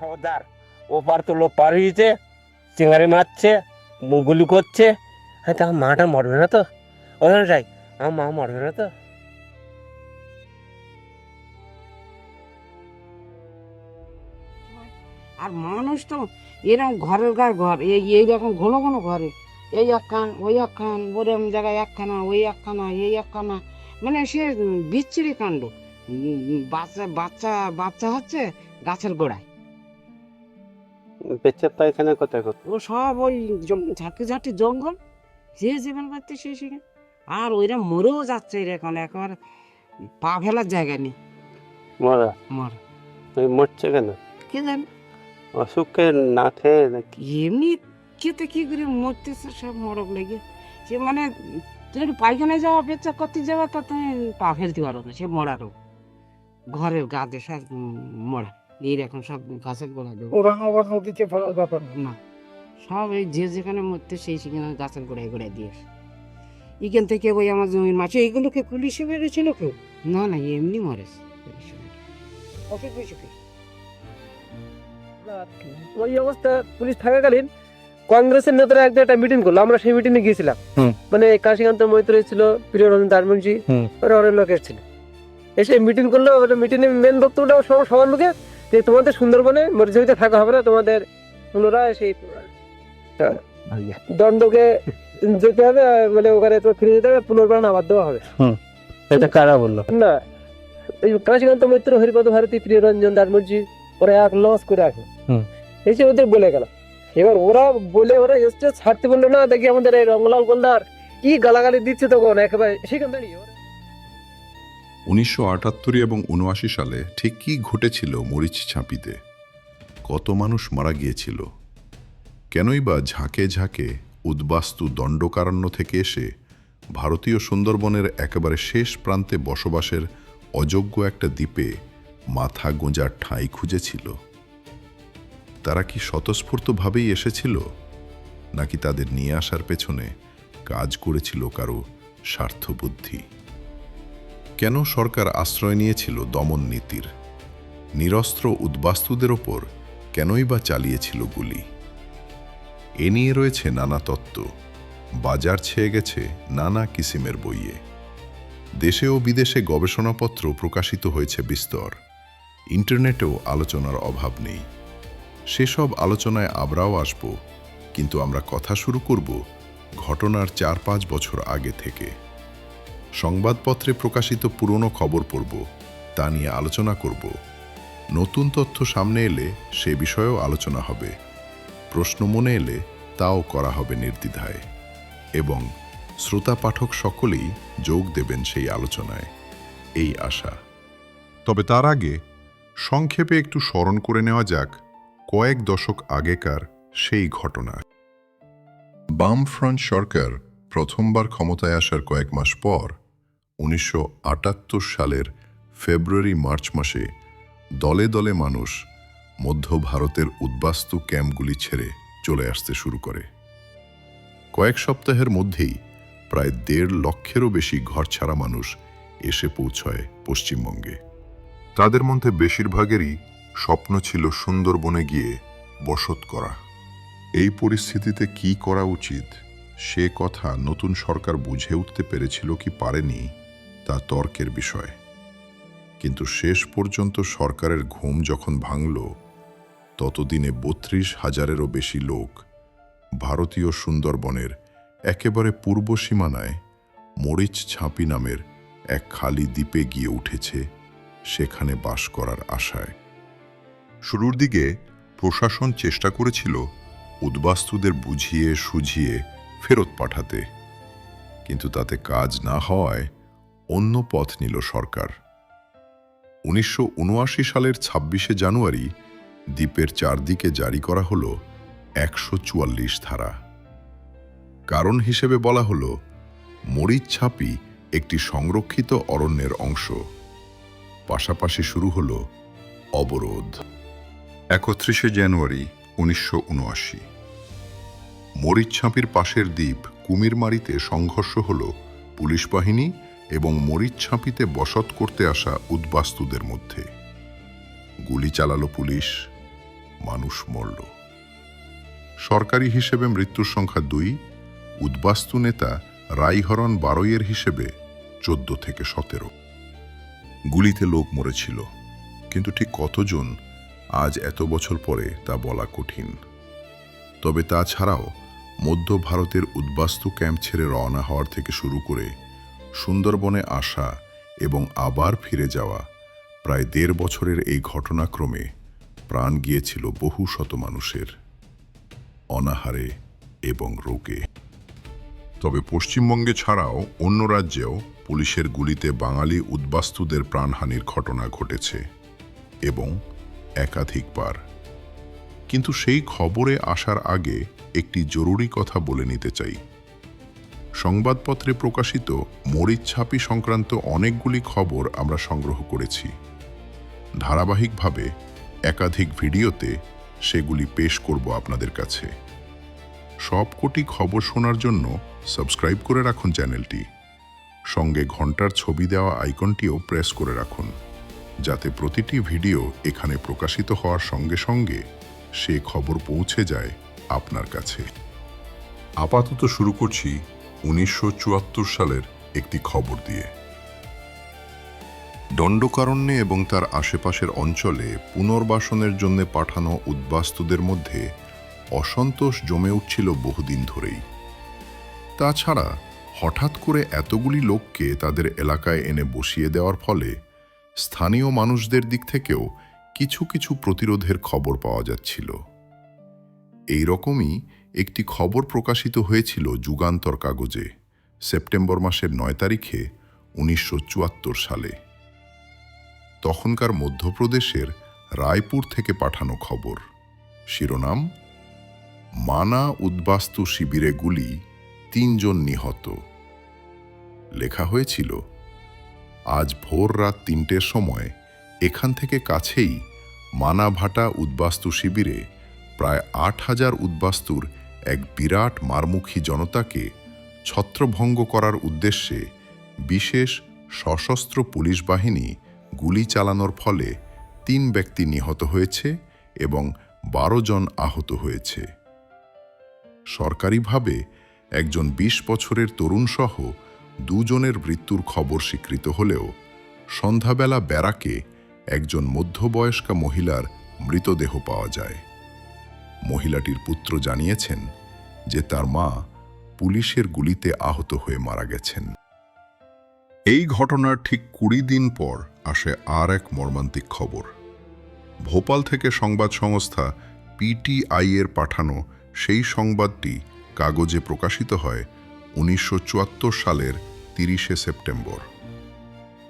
খবরদার। ওপার তো লোক পার হয়েছে চিঙারি মারছে মু- গুলি করছে। হ্যাঁ তা আমার মাটা মরবে না তো? ওখানে যাই, আমার মা মরবে না তো? আর মানুষ তো এরকম ঘরের গায়ে ঘর, এই এইরকম ঘন ঘন ঘরে। এই একখান, ওই একখান ওরম জায়গায় একখানা, ওই একখানা, এই একখানা। মানে সে বিচ্ছিরি কাণ্ড। বাচ্চা বাচ্চা বাচ্চা হচ্ছে গাছের গোড়ায়। বেচার পায়খানা কোথায় করতো ও সব ওই ঝাঁকি ঝাঁটি জঙ্গল। যে জীবন পাচ্ছে সে সেখানে। আর ওইরা মরেও যাচ্ছে এরকম একেবারে পা ফেলার জায়গা নেই। মরা? মর। ওই মরছে কেন? কে জানে? অসুখে না খেয়ে নাকি? এমনি খেতে কি করে মরতেছে সব মরক লেগে। সে মানে একটু পায়খানায় যাওয়া পেচ্ছা করতে যাওয়া তা তুমি পা ফেলতে পারো না সে মরারও। ঘরের গাছে সব উম, সব গাছের গোড়া দেবো ওরা আবার নদীতে ফেলার ব্যাপার না। না সব এই যে যেখানে মরতে সেই সেখানে গাছের গোড়ায় গোড়ায় দিয়ে এখান থেকে ওই আমার জমির মাছ এইগুলোকে পুলিশে মেরেছিল কেউ? না না এমনি মরেছে। অসুখ বিসুখে ওই অবস্থা পুলিশ থাকাকালীন কংগ্রেসের নেতারা একদিন একটা মিটিং করল আমরা সেই মিটিংয়ে গিয়েছিলাম। মানে কাশীকান্ত মৈত্র ছিল প্রিয় রঞ্জন দারমুঞ্জি ওরা অনেক লোক এসেছিল এসে মিটিং করল ওটা মিটিংয়ে মেন বক্তব্যটা সবার মুখে যে তোমাদের সুন্দরবনে মরিচুরিতে থাকা হবে না তোমাদের পুনরায় সেই দণ্ডকে যেতে হবে মানে ওখানে তো ফিরে যেতে হবে পুনর্বারণ আবার দেওয়া হবে। এটা কারা বলল? না এই কাশীকান্ত মৈত্র হরিপদ ভারতী প্রিয় রঞ্জন দারমুঞ্জি ওরা এক লস করে আসে হুম। এসে ওদের বলে গেল। এবার ওরা বলে ওরা স্টেজ ছাড়তে বলল না দেখি আমাদের এই রঙ্গলাল গোলদার কি গালাগালি দিচ্ছে তখন একেবারে সেখান দাঁড়িয়ে ওরা- উনিশশো আটাত্তর এবং উনআশি সালে ঠিক কী ঘটেছিল মরিচ ছাঁপিতে। কত মানুষ মারা গিয়েছিল। কেনই বা ঝাঁকে ঝাঁকে উদ্বাস্তু দণ্ডকারণ্য থেকে এসে ভারতীয় সুন্দরবনের একেবারে শেষ প্রান্তে বসবাসের অযোগ্য একটা দ্বীপে মাথা গোঁজার ঠাঁই খুঁজেছিল। তারা কি স্বতঃস্ফূর্তভাবেই এসেছিল? নাকি তাদের নিয়ে আসার পেছনে কাজ করেছিল কারও স্বার্থবুদ্ধি? কেন সরকার আশ্রয় নিয়েছিল দমন নীতির? নিরস্ত্র উদ্বাস্তুদের ওপর কেনই বা চালিয়েছিল গুলি? এ নিয়ে রয়েছে নানা তত্ত্ব। বাজার ছেয়ে গেছে নানা কিসিমের বইয়ে। দেশে ও বিদেশে গবেষণাপত্র প্রকাশিত হয়েছে বিস্তর। ইন্টারনেটেও আলোচনার অভাব নেই। সেসব আলোচনায় আমরাও আসব, কিন্তু আমরা কথা শুরু করব ঘটনার চার পাঁচ বছর আগে থেকে। সংবাদপত্রে প্রকাশিত পুরনো খবর পড়ব, তা নিয়ে আলোচনা করব। নতুন তথ্য সামনে এলে সে বিষয়েও আলোচনা হবে। প্রশ্ন মনে এলে তাও করা হবে নির্দ্বিধায়। এবং শ্রোতা পাঠক সকলেই যোগ দেবেন সেই আলোচনায়। এই আশা। তবে তার আগে সংক্ষেপে একটু স্মরণ করে নেওয়া যাক কয়েক দশক আগেকার সেই ঘটনা। বামফ্রন্ট সরকার প্রথমবার ক্ষমতায় আসার কয়েক মাস পর উনিশশো আটাত্তর সালের ফেব্রুয়ারি মার্চ মাসে দলে দলে মানুষ মধ্য ভারতের উদ্বাস্তু ক্যাম্পগুলি ছেড়ে চলে আসতে শুরু করে। কয়েক সপ্তাহের মধ্যেই প্রায় দেড় লক্ষেরও বেশি ঘরছাড়া মানুষ এসে পৌঁছয় পশ্চিমবঙ্গে। তাদের মধ্যে বেশিরভাগেরই স্বপ্ন ছিল সুন্দরবনে গিয়ে বসত করা। এই পরিস্থিতিতে কি করা উচিত, সে কথা নতুন সরকার বুঝে উঠতে পেরেছিল কি পারেনি তা তর্কের বিষয়। কিন্তু শেষ পর্যন্ত সরকারের ঘুম যখন ভাঙল, ততদিনে বত্রিশ হাজারেরও বেশি লোক ভারতীয় সুন্দরবনের একেবারে পূর্ব সীমানায় মরিচ ছাপি নামের এক খালি দ্বীপে গিয়ে উঠেছে সেখানে বাস করার আশায়। শুরুর দিকে প্রশাসন চেষ্টা করেছিল উদ্বাস্তুদের বুঝিয়ে সুঝিয়ে ফেরত পাঠাতে। কিন্তু তাতে কাজ না হওয়ায় অন্য পথ নিল সরকার। উনিশশো উনআশি সালের ছাব্বিশে জানুয়ারি দ্বীপের চারদিকে জারি করা হল একশো চুয়াল্লিশ ধারা। কারণ হিসেবে বলা হল, মরিচ ছাপি একটি সংরক্ষিত অরণ্যের অংশ। পাশাপাশি শুরু হল অবরোধ। একত্রিশে জানুয়ারি উনিশশো উনআশি। মরিচছাপির পাশের দ্বীপ কুমিরমারিতে সংঘর্ষ হল পুলিশ বাহিনী এবং মরিচছাপিতে বসত করতে আসা উদ্বাস্তুদের মধ্যে। গুলি চালালো পুলিশ, মানুষ মরল। সরকারি হিসেবে মৃত্যুর সংখ্যা দুই, উদ্বাস্তু নেতা রাইহরণ বারোইয়ের হিসেবে চোদ্দ থেকে সতেরো। গুলিতে লোক মরেছিল, কিন্তু ঠিক কতজন আজ এত বছর পরে তা বলা কঠিন। তবে তাছাড়াও মধ্য ভারতের উদ্বাস্তু ক্যাম্প ছেড়ে রওনা হওয়ার থেকে শুরু করে সুন্দরবনে আসা এবং আবার ফিরে যাওয়া প্রায় দেড় বছরের এই ঘটনাক্রমে প্রাণ গিয়েছিল বহু শত মানুষের, অনাহারে এবং রোগে। তবে পশ্চিমবঙ্গে ছাড়াও অন্য রাজ্যেও পুলিশের গুলিতে বাঙালি উদ্বাস্তুদের প্রাণহানির ঘটনা ঘটেছে এবং একাধিকবার। কিন্তু সেই খবরে আসার আগে একটি জরুরি কথা বলে নিতে চাই। সংবাদপত্রে প্রকাশিত মরিচ্ছাপি সংক্রান্ত অনেকগুলি খবর আমরা সংগ্রহ করেছি। ধারাবাহিকভাবে একাধিক ভিডিওতে সেগুলি পেশ করব আপনাদের কাছে। সবকটি খবর শোনার জন্য সাবস্ক্রাইব করে রাখুন চ্যানেলটি। সঙ্গে ঘণ্টার ছবি দেওয়া আইকনটিও প্রেস করে রাখুন, যাতে প্রতিটি ভিডিও এখানে প্রকাশিত হওয়ার সঙ্গে সঙ্গে সে খবর পৌঁছে যায় আপনার কাছে। আপাতত শুরু করছি উনিশশো চুয়াত্তর সালের একটি খবর দিয়ে। দণ্ডকারণ্যে এবং তার আশেপাশের অঞ্চলে পুনর্বাসনের জন্য পাঠানো উদ্বাস্তুদের মধ্যে অসন্তোষ জমে উঠছিল বহুদিন ধরেই। তাছাড়া হঠাৎ করে এতগুলি লোককে তাদের এলাকায় এনে বসিয়ে দেওয়ার ফলে স্থানীয় মানুষদের দিক থেকেও কিছু কিছু প্রতিরোধের খবর পাওয়া যাচ্ছিল। এই রকমই একটি খবর প্রকাশিত হয়েছিল যুগান্তর কাগজে, সেপ্টেম্বর মাসের নয় তারিখে উনিশশো চুয়াত্তর সালে। তখনকার মধ্যপ্রদেশের রায়পুর থেকে পাঠানো খবর। শিরোনাম, মানা উদ্বাস্তু শিবিরে গুলি, তিনজন নিহত। লেখা হয়েছিল, আজ ভোর রাত তিনটের সময় এখান থেকে কাছেই মানাভাটা উদ্বাস্তু শিবিরে প্রায় আট হাজার উদ্বাস্তুর এক বিরাট মারমুখী জনতাকে ছত্রভঙ্গ করার উদ্দেশ্যে বিশেষ সশস্ত্র পুলিশ বাহিনী গুলি চালানোর ফলে তিন ব্যক্তি নিহত হয়েছে এবং বারো জন আহত হয়েছে। সরকারিভাবে একজন ২০ বছরের তরুণসহ দুজনের মৃত্যুর খবর স্বীকৃত হলেও সন্ধ্যাবেলা ব্যারাকে একজন মধ্যবয়স্কা মহিলার মৃতদেহ পাওয়া যায়। মহিলাটির পুত্র জানিয়েছেন যে তার মা পুলিশের গুলিতে আহত হয়ে মারা গেছেন। এই ঘটনার ঠিক কুড়ি দিন পর আসে আর এক মর্মান্তিক খবর। ভোপাল থেকে সংবাদ সংস্থা পিটিআই এর পাঠানো সেই সংবাদটি কাগজে প্রকাশিত হয় উনিশশো চুয়াত্তর সালের তিরিশে সেপ্টেম্বর।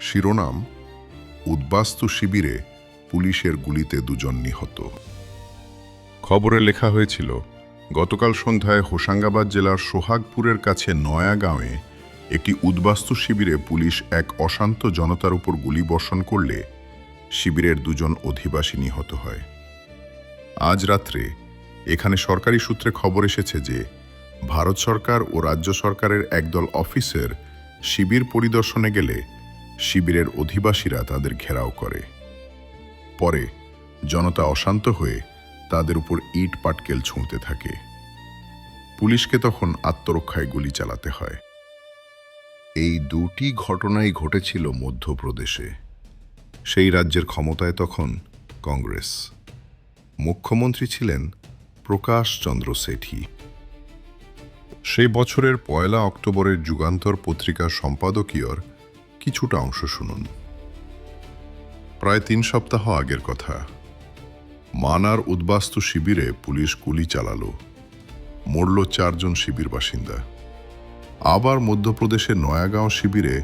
শিরোনাম, উদ্বাস্তু শিবিরে পুলিশের গুলিতে দুজন নিহত। খবরে লেখা হয়েছিল, গতকাল সন্ধ্যায় হোশাঙ্গাবাদ জেলার সোহাগপুরের কাছে নয়াগাঁওয়ে একটি উদ্বাস্তু শিবিরে পুলিশ এক অশান্ত জনতার উপর গুলি বর্ষণ করলে শিবিরের দুজন অধিবাসী নিহত হয়। আজ রাত্রে এখানে সরকারি সূত্রে খবর এসেছে যে ভারত সরকার ও রাজ্য সরকারের একদল অফিসার শিবির পরিদর্শনে গেলে শিবিরের অধিবাসীরা তাদের ঘেরাও করে। পরে জনতা অশান্ত হয়ে তাদের উপর ইট পাটকেল ছুঁতে থাকে। পুলিশকে তখন আত্মরক্ষায় গুলি চালাতে হয়। এই দুটি ঘটনাই ঘটেছিল মধ্যপ্রদেশে। সেই রাজ্যের ক্ষমতায় তখন কংগ্রেস। মুখ্যমন্ত্রী ছিলেন প্রকাশ চন্দ্র সেঠি। সেই বছরের পয়লা অক্টোবরের যুগান্তর পত্রিকার সম্পাদকীয়র কিছুটা অংশ শুনুন। প্রায় তিন সপ্তাহ আগের কথা। মানার উদ্বাস্তু শিবিরে পুলিশ গুলি চালালো। মরল চারজন শিবির বাসিন্দা। আবার মধ্যপ্রদেশের নয়াগাঁও শিবিরে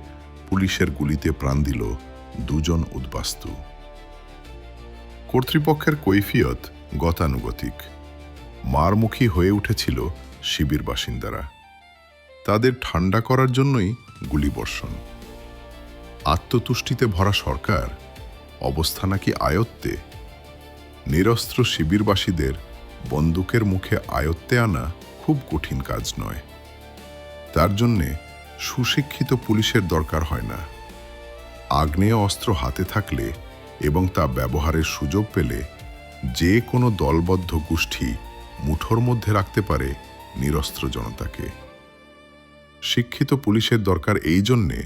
পুলিশের গুলিতে প্রাণ দিল দুজন উদ্বাস্তু। কর্তৃপক্ষের কৈফিয়ত গতানুগতিক। মারমুখী হয়ে উঠেছিল শিবির বাসিন্দারা। তাদের ঠান্ডা করার জন্যই গুলিবর্ষণ আত্মতুষ্টিতে ভরা সরকার, অবস্থা নাকি আয়ত্তে নিরস্ত্র শিবিরবাসীদের বন্দুকের মুখে আয়ত্তে আনা খুব কঠিন কাজ নয়। তার জন্যে সুশিক্ষিত পুলিশের দরকার হয় না। আগ্নেয় অস্ত্র হাতে থাকলে এবং তা ব্যবহারের সুযোগ পেলে যে কোনো দলবদ্ধ গোষ্ঠী মুঠোর মধ্যে রাখতে পারে নিরস্ত্র জনতাকে। শিক্ষিত পুলিশের দরকার এই জন্যে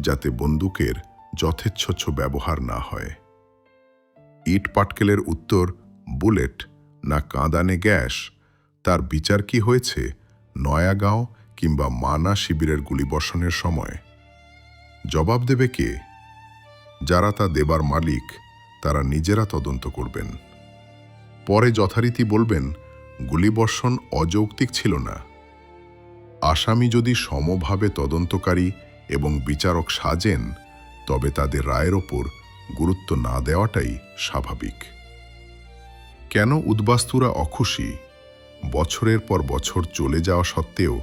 যাতে বন্দুকের যথেচ্ছচ্ছ ব্যবহার না হয়। ইট পাটকেলের উত্তর, বুলেট, না কাঁদানে গ্যাস? তার বিচার কি হয়েছে? নয়াগাঁও কিংবা মানা শিবিরের গুলিবর্ষণের সময়? জবাব দেবে কে? যারা তা দেবার মালিক, তারা নিজেরা তদন্ত করবেন। পরে যথারীতি বলবেন, গুলিবর্ষণ অযৌক্তিক ছিল না। আসামি যদি সমভাবে তদন্তকারী এবং বিচারক সাজেন, তবে তাদের রায়ের ওপর গুরুত্ব না দেওয়াটাই স্বাভাবিক। কেন উদ্বাস্তুরা অখুশি? বছরের পর বছর চলে যাওয়া সত্ত্বেও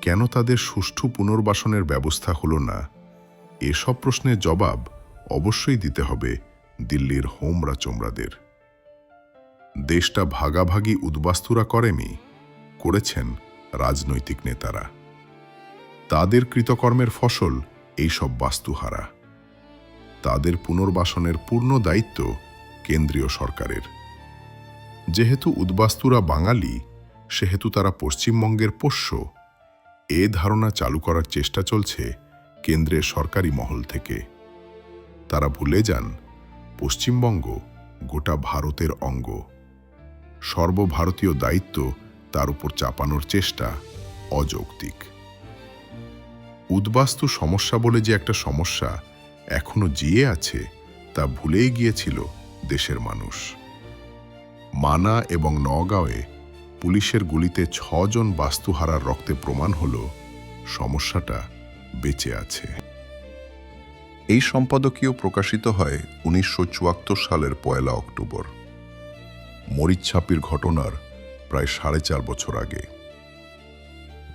কেন তাদের সুষ্ঠু পুনর্বাসনের ব্যবস্থা হলো না? এসব প্রশ্নের জবাব অবশ্যই দিতে হবে দিল্লির হোমরা চোমরাদের দেশটা ভাগাভাগি উদ্বাস্তুরা করেনি, করেছেন রাজনৈতিক নেতারা। তাদের কৃতকর্মের ফসল এইসব বাস্তুহারা। তাদের পুনর্বাসনের পূর্ণ দায়িত্ব কেন্দ্রীয় সরকারের। যেহেতু উদ্বাস্তুরা বাঙালি, সেহেতু তারা পশ্চিমবঙ্গের পোষ্য, এ ধারণা চালু করার চেষ্টা চলছে কেন্দ্রের সরকারি মহল থেকে। তারা ভুলে যান, পশ্চিমবঙ্গ গোটা ভারতের অঙ্গ। সর্বভারতীয় দায়িত্ব তার উপর চাপানোর চেষ্টা অযৌক্তিক। উদ্বাস্তু সমস্যা বলে যে একটা সমস্যা এখনও জিয়ে আছে, তা ভুলেই গিয়েছিল দেশের মানুষ। মানা এবং নগাঁওয়ে পুলিশের গুলিতে ছজন বাস্তুহারার রক্তে প্রমাণ হল, সমস্যাটা বেঁচে আছে। এই সম্পাদকীয় প্রকাশিত হয় উনিশশো চুয়াত্তর সালের পয়লা অক্টোবর। মরিচ্ছাপির ঘটনার প্রায় সাড়ে চার বছর আগে।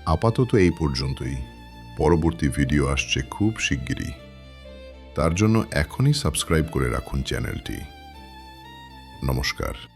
আপাতত এই পর্যন্তই। পরবর্তী ভিডিও আসছে খুব শিগগিরই। তার জন্য এখনই সাবস্ক্রাইব করে রাখুন চ্যানেলটি। নমস্কার।